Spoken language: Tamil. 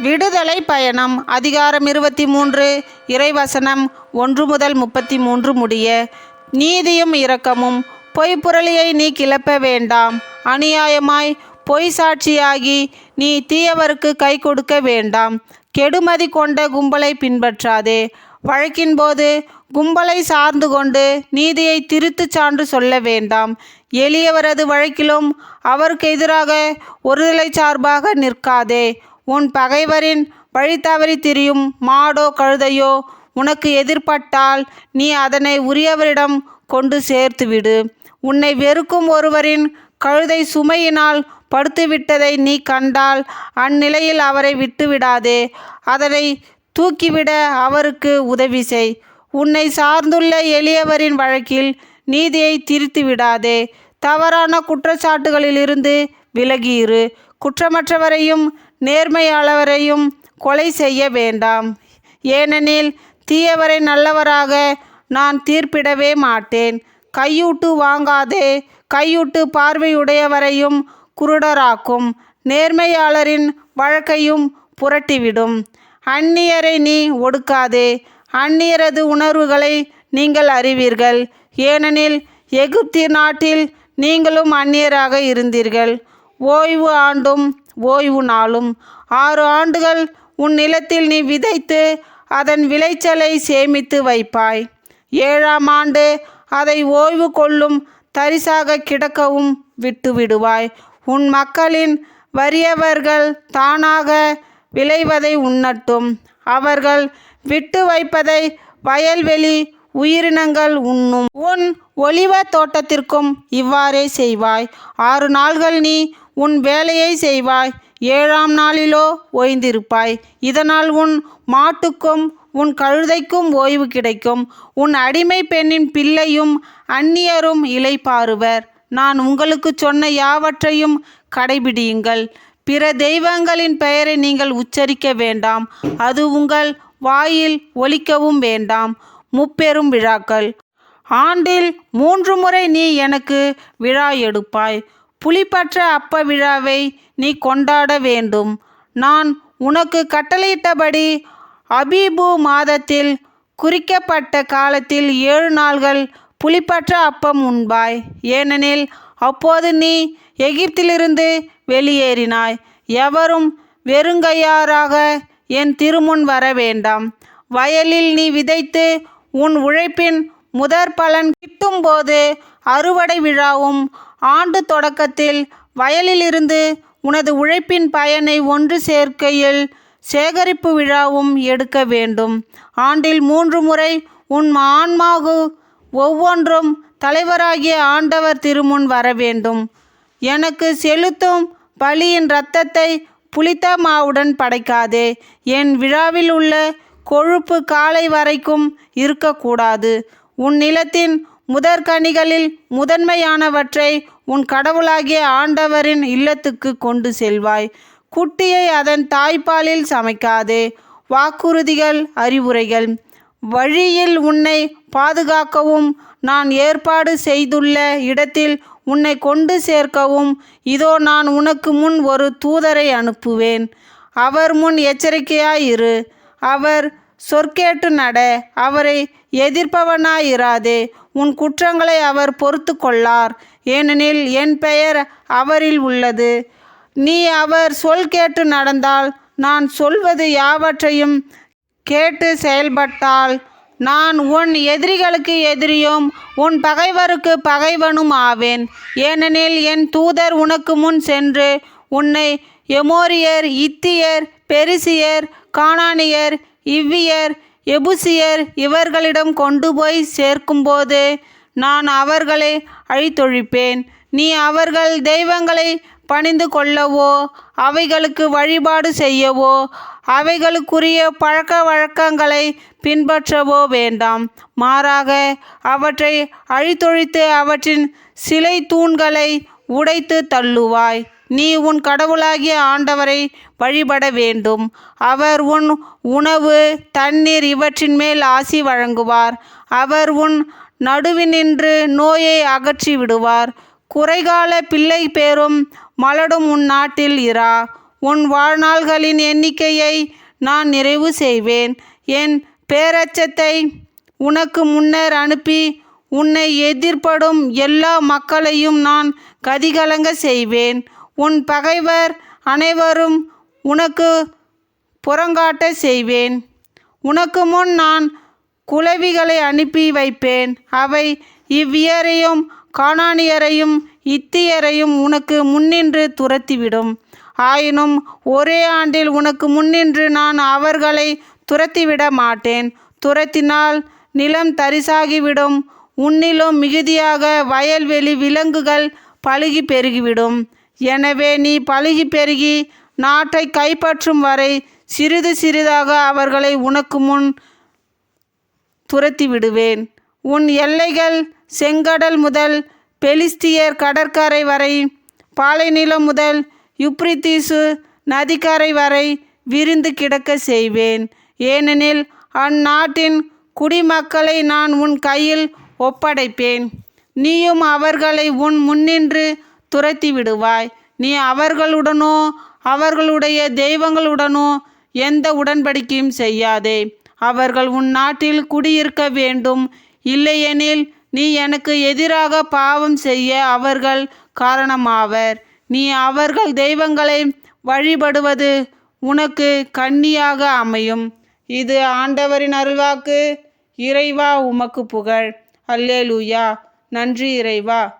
விடுதலை பயணம் அதிகாரம் இருபத்தி மூன்று இறைவசனம் ஒன்று முதல் முப்பத்தி மூன்று முடிய நீதியும் இரக்கமும் பொய்ப்புரளியை நீ கிளப்ப வேண்டாம் அநியாயமாய் பொய் சாட்சியாகி நீ தீயவருக்கு கை கொடுக்க வேண்டாம் கெடுமதி கொண்ட கும்பலை பின்பற்றாதே வழக்கின் போது கும்பலை சார்ந்து கொண்டு நீதியை திருத்துச் சான்று சொல்ல வேண்டாம் எளியவரது வழக்கிலும் அவருக்கு எதிராக ஒருதலை சார்பாக நிற்காதே உன் பகைவரின் வழி தவறி திரியும் மாடோ கழுதையோ உனக்கு எதிர்பட்டால் நீ அதனை உரியவரிடம் கொண்டு சேர்த்துவிடு. உன்னை வெறுக்கும் ஒருவரின் கழுதை சுமையினால் படுத்துவிட்டதை நீ கண்டால் அந்நிலையில் அவரை விட்டுவிடாதே. அதனை தூக்கிவிட அவருக்கு உதவி செய். உன்னை சார்ந்துள்ள எளியவரின் வழக்கில் நீதியை திரித்து விடாதே தவறான குற்றச்சாட்டுகளிலிருந்து விலகியிரு. குற்றமற்றவரையும் நேர்மையாளவரையும் கொலை செய்ய வேண்டாம். ஏனெனில் தீயவரை நல்லவராக நான் தீர்ப்பிடவே மாட்டேன். கையூட்டு வாங்காதே கையூட்டு பார்வையுடையவரையும் குருடராக்கும். நேர்மையாளரின் வழக்கையும் புரட்டிவிடும். அந்நியரை நீ ஒடுக்காதே அந்நியரது உணர்வுகளை நீங்கள் அறிவீர்கள். ஏனெனில் எகிப்தி நாட்டில் நீங்களும் அந்நியராக இருந்தீர்கள். ஓய்வு ஆண்டும் ஓய்வு நாளும். ஆறு ஆண்டுகள் உன் நிலத்தில் நீ விதைத்து அதன் விளைச்சலை சேமித்து வைப்பாய். ஏழாம் ஆண்டு அதை ஓய்வு கொள்ளும் தரிசாக கிடக்கவும் விட்டு விடுவாய். உன் மக்களின் வறியவர்கள் தானாக விளைவதை உண்ணட்டும். அவர்கள் விட்டு வைப்பதை வயல்வெளி உயிரினங்கள் உண்ணும். உன் ஒளிவ தோட்டத்திற்கும் இவ்வாறே செய்வாய். ஆறு நாள்கள் நீ உன் வேலையை செய்வாய். ஏழாம் நாளிலோ ஓய்ந்திருப்பாய். இதனால் உன் மாட்டுக்கும் உன் கழுதைக்கும் ஓய்வு கிடைக்கும். உன் அடிமை பெண்ணின் பிள்ளையும் அந்நியரும் இளைப்பாறுவர் நான் உங்களுக்கு சொன்ன யாவற்றையும் கடைபிடியுங்கள். பிற தெய்வங்களின் பெயரை நீங்கள் உச்சரிக்க வேண்டாம். அது உங்கள் வாயில் ஒலிக்கவும் வேண்டாம். முப்பெரும் விழாக்கள். ஆண்டில் மூன்று முறை நீ எனக்கு விழா எடுப்பாய். புலிப்பற்ற அப்ப விழாவை நீ கொண்டாட வேண்டும். நான் உனக்கு கட்டளையிட்டபடி அபீபு மாதத்தில் குறிக்கப்பட்ட காலத்தில் ஏழு நாள்கள் புலிப்பற்ற அப்பம் உண்பாய். ஏனெனில் அப்போது நீ எகிப்திலிருந்து வெளியேறினாய். எவரும் வெறுங்கையாராக என் திருமுன் வர வேண்டாம். வயலில் நீ விதைத்து உன் உழைப்பின் முதற் பலன் கிட்டும்போது அறுவடை விழாவும் ஆண்டு தொடக்கத்தில் வயலிலிருந்து உனது உழைப்பின் பயனை ஒன்று சேர்க்கையில் சேகரிப்பு விழாவும் எடுக்க வேண்டும். ஆண்டில் மூன்று முறை உன் ஆன்மாகு ஒவ்வொன்றும் தலைவராகிய ஆண்டவர் திருமுன் வர வேண்டும். எனக்கு செலுத்தும் பலியின் இரத்தத்தை புளித்த மாவுடன் படைக்காதே. என் விழாவில் உள்ள கொழுப்பு காலை வரைக்கும் இருக்கக்கூடாது. உன் நிலத்தின் முதற்கனிகளில் முதன்மையானவற்றை உன் கடவுளாகிய ஆண்டவரின் இல்லத்துக்கு கொண்டு செல்வாய். குட்டியை அதன் தாய்ப்பாலில் சமைக்காதே. வாக்குறுதிகள் அறிவுரைகள். வழியில் உன்னை பாதுகாக்கவும் நான் ஏற்பாடு செய்துள்ள இடத்தில் உன்னை கொண்டு சேர்க்கவும் இதோ நான் உனக்கு முன் ஒரு தூதரை அனுப்புவேன். அவர் முன் எச்சரிக்கையாயிரு அவர் சொற்கேட்டு நட அவரை எதிர்ப்பவனாயிராதே. உன் குற்றங்களை அவர் பொறுத்து கொள்ளார். ஏனெனில் என் பெயர் அவரில் உள்ளது. நீ அவர் சொல் கேட்டு நடந்தால் நான் சொல்வது யாவற்றையும் கேட்டு செயல்பட்டால் நான் உன் எதிரிகளுக்கு எதிரியும் உன் பகைவருக்கு பகைவனும் ஆவேன். ஏனெனில் என் தூதர் உனக்கு முன் சென்று உன்னை எமோரியர் இத்தியர் பெரிசியர் கானானியர் இவ்வியர் எபுசியர் இவர்களிடம் கொண்டு போய் சேர்க்கும்போது நான் அவர்களை அழித்தொழிப்பேன். நீ அவர்கள் தெய்வங்களை பணிந்து கொள்ளவோ அவைகளுக்கு வழிபாடு செய்யவோ அவைகளுக்குரிய பழக்க வழக்கங்களை பின்பற்றவோ வேண்டாம். மாறாக அவற்றை அழித்தொழித்து அவற்றின் சிலை தூண்களை உடைத்து தள்ளுவாய். நீ உன் கடவுளாகிய ஆண்டவரை வழிபட வேண்டும். அவர் உன் உணவு தண்ணீர் இவற்றின் மேல் ஆசி வழங்குவார். அவர் உன் நடுவினின்று நோயை அகற்றி விடுவார். குறைகால பிள்ளை பேரும் மலடும் உன் நாட்டில் இரா. உன் வாழ்நாள்களின் எண்ணிக்கையை நான் நிறைவு செய்வேன். என் பேரச்சத்தை உனக்கு முன்னர் அனுப்பி உன்னை எதிர்ப்படும் எல்லா மக்களையும் நான் கதிகலங்க செய்வேன். உன் பகைவர் அனைவரும் உனக்கு புறங்காட்ட செய்வேன். உனக்கு முன் நான் குளவிகளை அனுப்பி வைப்பேன். அவை இவ்வியரையும் காணானியரையும் இத்தியரையும் உனக்கு முன்னின்று துரத்திவிடும். ஆயினும் ஒரே ஆண்டில் உனக்கு முன்னின்று நான் அவர்களை துரத்திவிட மாட்டேன். துரத்தினால் நிலம் தரிசாகிவிடும். உன்னிலும் மிகுதியாக வயல்வெளி விலங்குகள் பழுகி பெருகிவிடும். எனவே நீ பழுகி பெருகி நாட்டை கைப்பற்றும் வரை சிறிது சிறிதாக அவர்களை உனக்கு முன் துரத்தி விடுவேன். உன் எல்லைகள் செங்கடல் முதல் பெலிஸ்தியர் கடற்கரை வரை பாலைநிலம் முதல் யுப்ரித்தீசு நதிக்கரை வரை விரிந்து கிடக்க செய்வேன். ஏனெனில் அந்நாட்டின் குடிமக்களை நான் உன் கையில் ஒப்படைப்பேன். நீயும் அவர்களை உன் முன்னின்று துரத்தி விடுவாய் நீ அவர்களுடனோ அவர்களுடைய தெய்வங்களுடனோ எந்த உடன்படிக்கையும் செய்யாதே. அவர்கள் உன் நாட்டில் குடியிருக்க வேண்டும். இல்லையெனில் நீ எனக்கு எதிராக பாவம் செய்ய அவர்கள் காரணமாவர். நீ அவர்கள் தெய்வங்களை வழிபடுவது உனக்கு கண்ணியாக அமையும். இது ஆண்டவரின் அருள்வாக்கு. இறைவா உமக்கு புகழ். அல்லேலூயா. நன்றி இறைவா.